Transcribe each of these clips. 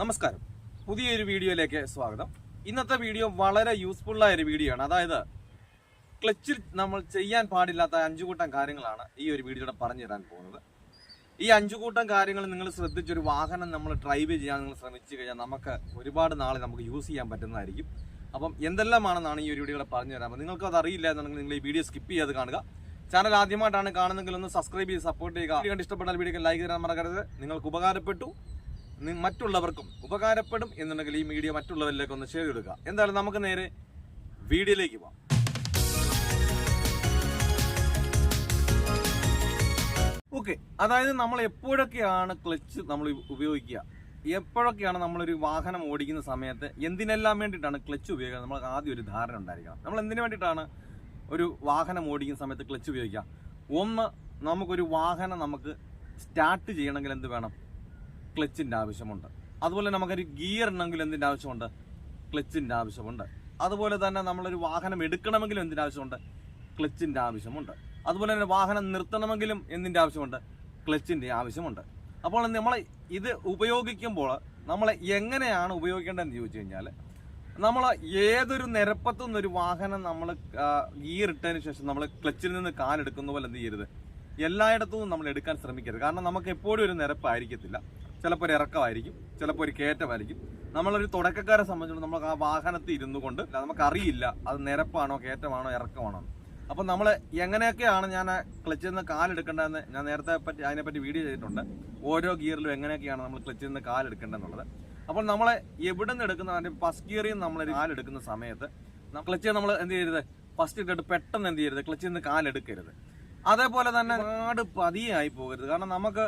നമസ്കാരം. പുതിയൊരു വീഡിയോയിലേക്ക് സ്വാഗതം. ഇന്നത്തെ വീഡിയോ വളരെ യൂസ്ഫുൾ ആയ ഒരു വീഡിയോ ആണ്. അതായത് ക്ലച്ചിൽ നമ്മൾ ചെയ്യാൻ പാടില്ലാത്ത അഞ്ചു കൂട്ടം കാര്യങ്ങളാണ് ഈ ഒരു വീഡിയോയുടെ പറഞ്ഞു തരാൻ പോകുന്നത്. ഈ അഞ്ചു കൂട്ടം കാര്യങ്ങൾ നിങ്ങൾ ശ്രദ്ധിച്ചൊരു വാഹനം നമ്മൾ ഡ്രൈവ് ചെയ്യാൻ നിങ്ങൾ ശ്രമിച്ചു കഴിഞ്ഞാൽ നമുക്ക് ഒരുപാട് നാളെ നമുക്ക് യൂസ് ചെയ്യാൻ പറ്റുന്നതായിരിക്കും. അപ്പം എന്തെല്ലാമാണെന്നാണ് ഈ ഒരു വീഡിയോയുടെ പറഞ്ഞു തരാൻ നിങ്ങൾക്ക് അത് അറിയില്ല എന്നുണ്ടെങ്കിൽ നിങ്ങൾ ഈ വീഡിയോ സ്കിപ്പ് ചെയ്ത് കാണുക. ചാനൽ ആദ്യമായിട്ടാണ് കാണുന്നെങ്കിൽ ഒന്ന് സബ്സ്ക്രൈബ് ചെയ്ത് സപ്പോർട്ട് ചെയ്യുക. വീഡിയോ ഇഷ്ടപ്പെട്ടാൽ വീഡിയോ ലൈക്ക് തരാൻ മറക്കരുത്. നിങ്ങൾക്ക് ഉപകാരപ്പെട്ടു. മറ്റുള്ളവർക്കും ഉപകാരപ്പെടും എന്നുണ്ടെങ്കിൽ ഈ മീഡിയ മറ്റുള്ളവരിലേക്ക് ഒന്ന് ഷെയർ ചെയ്യുക എന്തായാലും നമുക്ക് നേരെ വീഡിയോയിലേക്ക് പോവാം. ഓക്കെ അതായത് നമ്മൾ എപ്പോഴൊക്കെയാണ് ക്ലച്ച് നമ്മൾ ഉപയോഗിക്കുക? എപ്പോഴൊക്കെയാണ് നമ്മളൊരു വാഹനം ഓടിക്കുന്ന സമയത്ത് എന്തിനെല്ലാം വേണ്ടിയിട്ടാണ് ക്ലച്ച് ഉപയോഗിക്കുക? നമ്മൾ ആദ്യം ഒരു ധാരണ ഉണ്ടായിരിക്കണം. നമ്മൾ എന്തിനു വേണ്ടിയിട്ടാണ് ഒരു വാഹനം ഓടിക്കുന്ന സമയത്ത് ക്ലച്ച് ഉപയോഗിക്കുക? ഒന്ന് നമുക്കൊരു വാഹനം നമുക്ക് സ്റ്റാർട്ട് ചെയ്യണമെങ്കിൽ എന്ത് വേണം? ക്ലച്ചിന്റെ ആവശ്യമുണ്ട്. അതുപോലെ നമുക്കൊരു ഗിയർ ഉണ്ടെങ്കിൽ എന്തിന്റെ ആവശ്യമുണ്ട്? ക്ലച്ചിന്റെ ആവശ്യമുണ്ട്. അതുപോലെ തന്നെ നമ്മളൊരു വാഹനം എടുക്കണമെങ്കിലും എന്തിന്റെ ആവശ്യമുണ്ട്? ക്ലച്ചിന്റെ ആവശ്യമുണ്ട്. അതുപോലെ തന്നെ വാഹനം നിർത്തണമെങ്കിലും എന്തിന്റെ ആവശ്യമുണ്ട്? ക്ലച്ചിന്റെ ആവശ്യമുണ്ട്. അപ്പോൾ നമ്മൾ ഇത് ഉപയോഗിക്കുമ്പോൾ നമ്മൾ എങ്ങനെയാണ് ഉപയോഗിക്കേണ്ടതെന്ന് ചോദിച്ചു കഴിഞ്ഞാൽ നമ്മൾ ഏതൊരു നിരപ്പത്തു നിന്നൊരു വാഹനം നമ്മൾ ഗിയർ ഇട്ടതിന് ശേഷം നമ്മൾ ക്ലച്ചിൽ നിന്ന് കാലെടുക്കുന്ന പോലെ എന്ത് ചെയ്യരുത്? എല്ലായിടത്തും നമ്മൾ എടുക്കാൻ ശ്രമിക്കരുത്. കാരണം നമുക്ക് എപ്പോഴും ഒരു നിരപ്പായിരിക്കത്തില്ല. ചിലപ്പോൾ ഒരു ഇറക്കമായിരിക്കും ചിലപ്പോൾ ഒരു കയറ്റമായിരിക്കും. നമ്മളൊരു തുടക്കക്കാരെ സംബന്ധിച്ചിടത്തോളം നമ്മൾ ആ വാഹനത്തിൽ ഇരുന്നു കൊണ്ട് നമുക്കറിയില്ല അത് നിരപ്പാണോ കയറ്റമാണോ ഇറക്കമാണോ. അപ്പം നമ്മൾ എങ്ങനെയൊക്കെയാണ് ഞാൻ ക്ലച്ചിൽ നിന്ന് കാലെടുക്കേണ്ടതെന്ന് ഞാൻ നേരത്തെ പറ്റി അതിനെപ്പറ്റി വീഡിയോ ചെയ്തിട്ടുണ്ട്. ഓരോ ഗിയറിലും എങ്ങനെയൊക്കെയാണ് നമ്മൾ ക്ലച്ചിൽ നിന്ന് കാലെടുക്കേണ്ടതെന്നുള്ളത് അപ്പോൾ നമ്മൾ എവിടെ നിന്ന് എടുക്കുന്ന അതിന്റെ ഫസ്റ്റ് ഗിയറിൽ നമ്മൾ കാലെടുക്കുന്ന സമയത്ത് ക്ലച്ച് നമ്മൾ എന്ത് ചെയ്യരുത്? ഫസ്റ്റ് ഇട്ടിട്ട് പെട്ടെന്ന് എന്ത് ചെയ്യരുത്? ക്ലച്ചിൽ നിന്ന് കാലെടുക്കരുത് അതേപോലെ തന്നെ ഒരുപാട് പതിയായി പോകരുത്. കാരണം നമുക്ക്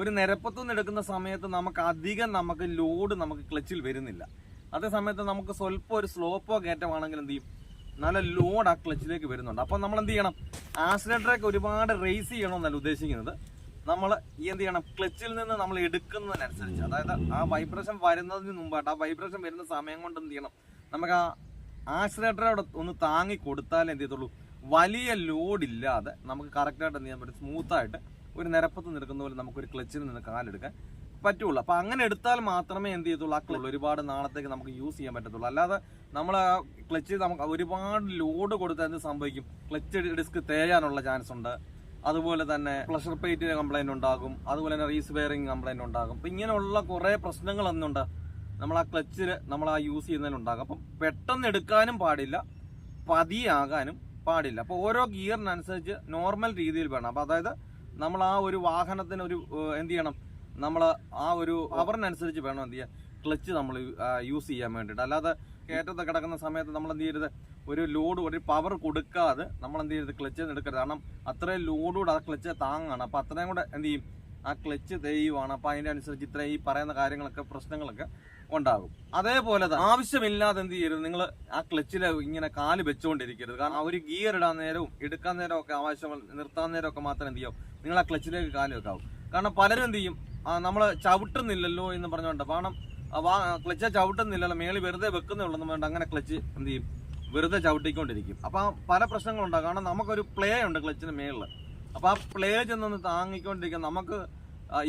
ഒരു നിരപ്പത്തുനിന്ന് എടുക്കുന്ന സമയത്ത് നമുക്ക് അധികം നമുക്ക് ലോഡ് നമുക്ക് ക്ലച്ചിൽ വരുന്നില്ല. അതേ സമയത്ത് നമുക്ക് സ്വല്പം ഒരു സ്ലോപ്പോ കയറ്റമാണെങ്കിൽ എന്ത് ചെയ്യും? നല്ല ലോഡ് ആ ക്ലച്ചിലേക്ക് വരുന്നുണ്ട്. അപ്പോൾ നമ്മൾ എന്ത് ചെയ്യണം? ആക്സിലേറ്ററൊക്കെ ഒരുപാട് റേസ് ചെയ്യണമെന്നല്ല ഉദ്ദേശിക്കുന്നത്. നമ്മൾ ഈ എന്ത് ചെയ്യണം? ക്ലച്ചിൽ നിന്ന് നമ്മൾ എടുക്കുന്നതിനനുസരിച്ച് അതായത് ആ വൈബ്രേഷൻ വരുന്നതിന് മുമ്പായിട്ട് ആ വൈബ്രേഷൻ വരുന്ന സമയം കൊണ്ട് എന്ത് ചെയ്യണം? നമുക്ക് ആ ആക്സിലേറ്ററോട് ഒന്ന് താങ്ങി കൊടുത്താലേ എന്ത് ചെയ്യത്തുള്ളൂ? വലിയ ലോഡ് ഇല്ലാതെ നമുക്ക് കറക്റ്റായിട്ട് എന്ത് ചെയ്യാൻ പറ്റും? സ്മൂത്തായിട്ട് ഒരു നിരപ്പത്ത് നിൽക്കുന്ന പോലെ നമുക്കൊരു ക്ലച്ചിൽ നിന്ന് കാലെടുക്കാൻ പറ്റുള്ളൂ. അപ്പം അങ്ങനെ എടുത്താൽ മാത്രമേ എന്ത് ചെയ്യത്തുള്ളൂ? ആ ക്ലച്ച് ഒരുപാട് നാളത്തേക്ക് നമുക്ക് യൂസ് ചെയ്യാൻ പറ്റത്തുള്ളൂ. അല്ലാതെ നമ്മൾ ആ ക്ലച്ച് നമുക്ക് ഒരുപാട് ലോഡ് കൊടുത്താൽ എന്ത് സംഭവിക്കും? ക്ലച്ച് ഡിസ്ക് തേയാനുള്ള ചാൻസ് ഉണ്ട്. അതുപോലെ തന്നെ പ്ലഷർ പ്ലേറ്റിന് കംപ്ലൈന്റ് ഉണ്ടാകും. അതുപോലെ തന്നെ റീസ് വെയറിംഗ് കംപ്ലൈന്റ് ഉണ്ടാകും. അപ്പം ഇങ്ങനെയുള്ള കുറേ പ്രശ്നങ്ങൾ അന്നുണ്ട്. നമ്മൾ ആ ക്ലച്ചിൽ നമ്മൾ ആ യൂസ് ചെയ്യുന്നതിനുണ്ടാകും അപ്പം പെട്ടെന്ന് എടുക്കാനും പാടില്ല. പതിയാകാനും പാടില്ല. അപ്പോൾ ഓരോ ഗിയറിനനുസരിച്ച് നോർമൽ രീതിയിൽ വേണം. അപ്പോൾ അതായത് നമ്മൾ ആ ഒരു വാഹനത്തിന് ഒരു എന്ത് ചെയ്യണം? നമ്മൾ ആ ഒരു അവറിനനുസരിച്ച് വേണം എന്ത് ചെയ്യാൻ. ക്ലച്ച് നമ്മൾ യൂസ് ചെയ്യാൻ വേണ്ടിയിട്ട്. അല്ലാതെ കയറ്റത്ത് കിടക്കുന്ന സമയത്ത് നമ്മൾ എന്ത് ചെയ്യരുത്? ഒരു ലോഡ് ഒരു പവർ കൊടുക്കാതെ നമ്മൾ എന്ത് ചെയ്യരുത്? ക്ലച്ച് എടുക്കരുത്. കാരണം അത്രയും ലോഡൂടെ ആ ക്ലച്ച് താങ്ങാണ്. അപ്പോൾ അത്രയും കൂടെ എന്ത് ചെയ്യും? ആ ക്ലച്ച് തെയ്യുവാണ്. അപ്പോൾ അതിന്റെ അനുസരിച്ച് ഇത്രയും ഈ പറയുന്ന കാര്യങ്ങളൊക്കെ പ്രശ്നങ്ങളൊക്കെ ഉണ്ടാകും. അതേപോലെ തന്നെ. ആവശ്യമില്ലാതെ എന്ത് ചെയ്യരുത്. നിങ്ങൾ ആ ക്ലച്ചിൽ ഇങ്ങനെ കാൽ വെച്ചുകൊണ്ടിരിക്കരുത് കാരണം ആ ഒരു ഗിയർ ഇടാൻ നേരവും എടുക്കാൻ നേരം ഒക്കെ ആവശ്യം നിർത്താൻ നേരം ഒക്കെ മാത്രം എന്ത് ചെയ്യും? നിങ്ങൾ ആ ക്ലച്ചിലേക്ക് കാൽ വെക്കാവും. കാരണം പലരും എന്ത് ചെയ്യും? നമ്മൾ ചവിട്ടുന്നില്ലല്ലോ എന്ന് പറഞ്ഞുകൊണ്ട് കാരണം ക്ലച്ച് ചവിട്ടുന്നില്ലല്ലോ മേളി വെറുതെ വെക്കുന്നേ ഉള്ളൂ എന്ന് പറഞ്ഞിട്ട് അങ്ങനെ ക്ലച്ച് എന്ത് ചെയ്യും? വെറുതെ ചവിട്ടിക്കൊണ്ടിരിക്കും. അപ്പോൾ ആ പല പ്രശ്നങ്ങളുണ്ടാകും. കാരണം നമുക്കൊരു പ്ലേ ഉണ്ട് ക്ലച്ചിന് മേളിൽ അപ്പോൾ ആ പ്ലേ ചെന്നൊന്ന് താങ്ങിക്കൊണ്ടിരിക്കാൻ നമുക്ക്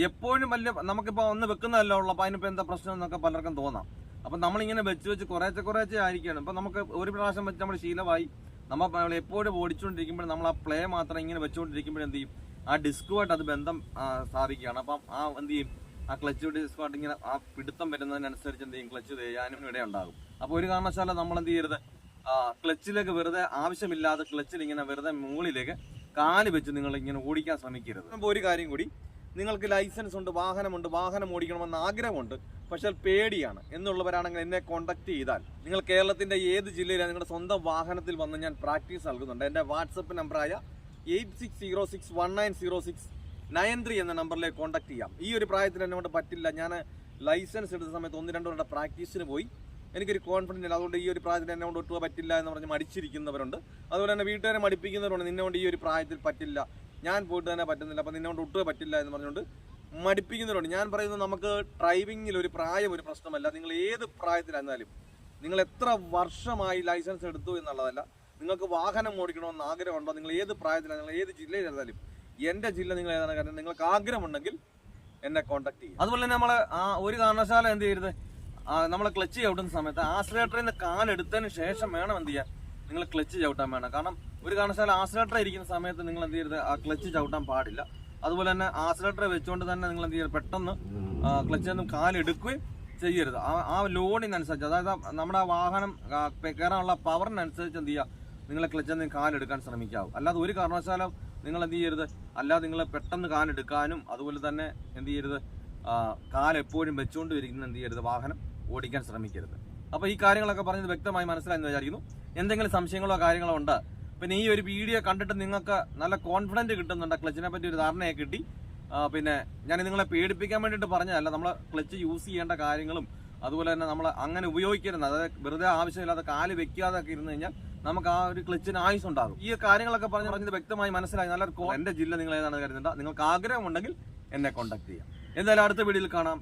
എപ്പോഴും വലിയ നമുക്കിപ്പോൾ ഒന്ന് വെക്കുന്നതല്ല ഉള്ളൂ. അപ്പോൾ അതിനിപ്പോൾ എന്താ പ്രശ്നം എന്നൊക്കെ പലർക്കും തോന്നാം. അപ്പം നമ്മളിങ്ങനെ വെച്ച് വെച്ച് കുറേശ്ശെ കുറേശ്ശെ ആയിരിക്കുകയാണ് ഇപ്പം നമുക്ക് ഒരു പ്രാവശ്യം വെച്ച് നമ്മൾ ശീലമായി. നമ്മൾ എപ്പോഴും ഓടിച്ചുകൊണ്ടിരിക്കുമ്പോൾ നമ്മൾ ആ പ്ലേ മാത്രം ഇങ്ങനെ വെച്ചുകൊണ്ടിരിക്കുമ്പോൾ എന്ത് ചെയ്യും? ആ ഡിസ്കുമായിട്ട് അത് ബന്ധം സ്ഥാപിക്കുകയാണ്. അപ്പം ആ എന്ത് ചെയ്യും? ആ ക്ലച്ച് ഡിസ്കുമായിട്ട് ഇങ്ങനെ ആ പിടുത്തം വരുന്നതിനനുസരിച്ച് എന്ത് ചെയ്യും? ക്ലച്ച് തേയാനും ഇവിടെ ഉണ്ടാകും. അപ്പോൾ ഒരു കാരണവശാലും നമ്മൾ എന്ത് ചെയ്യരുത്? ക്ലച്ചിലേക്ക് വെറുതെ ആവശ്യമില്ലാതെ ക്ലച്ചിൽ ഇങ്ങനെ വെറുതെ മുകളിലേക്ക് കാൽ വെച്ച് നിങ്ങൾ ഇങ്ങനെ ഓടിക്കാൻ ശ്രമിക്കരുത്. അപ്പോൾ ഒരു കാര്യം കൂടി. നിങ്ങൾക്ക് ലൈസൻസ് ഉണ്ട് വാഹനമുണ്ട് വാഹനം ഓടിക്കണമെന്ന് ആഗ്രഹമുണ്ട് പക്ഷെ പേടിയാണ്. എന്നുള്ളവരാണെങ്കിൽ എന്നെ കോൺടാക്ട് ചെയ്താൽ. നിങ്ങൾ കേരളത്തിന്റെ ഏത് ജില്ലയിലാണ് നിങ്ങളുടെ സ്വന്തം വാഹനത്തിൽ വന്ന് ഞാൻ പ്രാക്ടീസ് നൽകുന്നുണ്ട്. എന്റെ വാട്സപ്പ് നമ്പറായ eight six zero six one nine zero six nine three എന്ന നമ്പറിലേക്ക് കോൺടാക്ട് ചെയ്യാം. ഈ ഒരു പ്രായത്തിൽ എന്നെ കൊണ്ട് പറ്റില്ല. ഞാൻ ലൈസൻസ് എടുത്ത സമയത്ത് ഒന്ന് രണ്ടു വരുടെ പ്രാക്ടീസിന് പോയി. എനിക്കൊരു കോൺഫിഡൻസ് ഇല്ല. അതുകൊണ്ട് ഈ ഒരു പ്രായത്തിൽ എന്നെ കൊണ്ട് ഒട്ടുക പറ്റില്ല എന്ന് പറഞ്ഞ് മടിച്ചിരിക്കുന്നവരുണ്ട്. അതുപോലെ തന്നെ വീട്ടുകാരെ മടിപ്പിക്കുന്നവരുണ്ട്. നിന്നെ കൊണ്ട് ഈ ഒരു പ്രായത്തിൽ പറ്റില്ല. ഞാൻ പോയിട്ട് തന്നെ പറ്റുന്നില്ല. അപ്പം നിന്നെ കൊണ്ട് ഒട്ടുക പറ്റില്ല എന്ന് പറഞ്ഞുകൊണ്ട് മടിപ്പിക്കുന്നവരുണ്ട്. ഞാൻ പറയുന്നത് നമുക്ക് ഡ്രൈവിങ്ങിൽ ഒരു പ്രായം ഒരു പ്രശ്നമല്ല. നിങ്ങൾ ഏത് പ്രായത്തിലായിരുന്നാലും നിങ്ങൾ എത്ര വർഷമായി ലൈസൻസ് എടുത്തു എന്നുള്ളതല്ല. നിങ്ങൾക്ക് വാഹനം ഓടിക്കണമെന്ന് ആഗ്രഹമുണ്ടോ? നിങ്ങൾ ഏത് പ്രായത്തിലാണ് നിങ്ങൾ ഏത് ജില്ലയിലായിരുന്നാലും എന്റെ ജില്ല നിങ്ങൾ ഏതാണ്? കാരണം നിങ്ങൾക്ക് ആഗ്രഹമുണ്ടെങ്കിൽ എന്നെ കോൺടാക്ട് ചെയ്യും അതുപോലെ തന്നെ നമ്മളെ ആ ഒരു കാരണവശാലും എന്ത് ചെയ്യരുത്? നമ്മൾ ക്ലച്ച് ചവിട്ടുന്ന സമയത്ത് ആക്സിലേറ്ററിൽ നിന്ന് കാലെടുത്തതിന് ശേഷം വേണം എന്ത് ചെയ്യാൻ? നിങ്ങൾ ക്ലച്ച് ചവിട്ടാൻ വേണം. കാരണം ഒരു കാരണവശാലും ആസിലേറ്റർ ഇരിക്കുന്ന സമയത്ത് നിങ്ങൾ എന്ത് ചെയ്യരുത് ആ ക്ലച്ച് ചവിട്ടാൻ പാടില്ല. അതുപോലെ തന്നെ ആസിലേറ്റർ വെച്ചുകൊണ്ട് തന്നെ നിങ്ങൾ എന്ത് ചെയ്യരുത് പെട്ടെന്ന് ക്ലച്ചിൽ നിന്നും കാലെടുക്കുകയും ചെയ്യരുത്. ആ ആ ലോഡിനനുസരിച്ച് അതായത് നമ്മുടെ ആ വാഹനം കയറാനുള്ള പവറിനനുസരിച്ച് എന്ത് ചെയ്യുക നിങ്ങൾ ക്ലച്ചിൽ നിന്ന് കാലെടുക്കാൻ ശ്രമിക്കാവും. അല്ലാതെ ഒരു കാരണവശാലും നിങ്ങൾ എന്ത് ചെയ്യരുത് അല്ലാതെ നിങ്ങൾ പെട്ടെന്ന് കാലെടുക്കാനും അതുപോലെ തന്നെ എന്ത് ചെയ്യരുത് കാലെപ്പോഴും വെച്ചുകൊണ്ട് ഇരിക്കുന്ന എന്ത് ചെയ്യരുത് വാഹനം ഓടിക്കാൻ ശ്രമിക്കരുത്. അപ്പോൾ ഈ കാര്യങ്ങളൊക്കെ പറഞ്ഞത് വ്യക്തമായി മനസ്സിലായെന്ന് വിചാരിക്കുന്നു. എന്തെങ്കിലും സംശയങ്ങളോ കാര്യങ്ങളോ ഉണ്ട്? പിന്നെ ഈ ഒരു വീഡിയോ കണ്ടിട്ട് നിങ്ങൾക്ക് നല്ല കോൺഫിഡന്റ് കിട്ടുന്നുണ്ട് ക്ലച്ചിനെ പറ്റി ഒരു ധാരണയൊക്കെ കിട്ടി. പിന്നെ ഞാൻ നിങ്ങളെ പേടിപ്പിക്കാൻ വേണ്ടിയിട്ട് പറഞ്ഞതല്ല നമ്മൾ ക്ലച്ച് യൂസ് ചെയ്യേണ്ട കാര്യങ്ങളും അതുപോലെ തന്നെ നമ്മൾ അങ്ങനെ ഉപയോഗിക്കരുത്. അതായത് വെറുതെ ആവശ്യമില്ലാതെ കാൽ വെക്കാതെ ഒക്കെ ഇരുന്ന് കഴിഞ്ഞാൽ നമുക്ക് ആ ഒരു ക്ലച്ചിന് ആയുസ് ഉണ്ടാകും. ഈ കാര്യങ്ങളൊക്കെ പറഞ്ഞ് പറഞ്ഞത് വ്യക്തമായി മനസ്സിലായി. നല്ല എന്റെ ജില്ല നിങ്ങൾ ഏതാണ് കരുതണ്ട നിങ്ങൾക്ക് ആഗ്രഹമുണ്ടെങ്കിൽ എന്നെ കോൺടാക്ട് ചെയ്യാം. എന്തായാലും അടുത്ത വീഡിയോയിൽ കാണാം.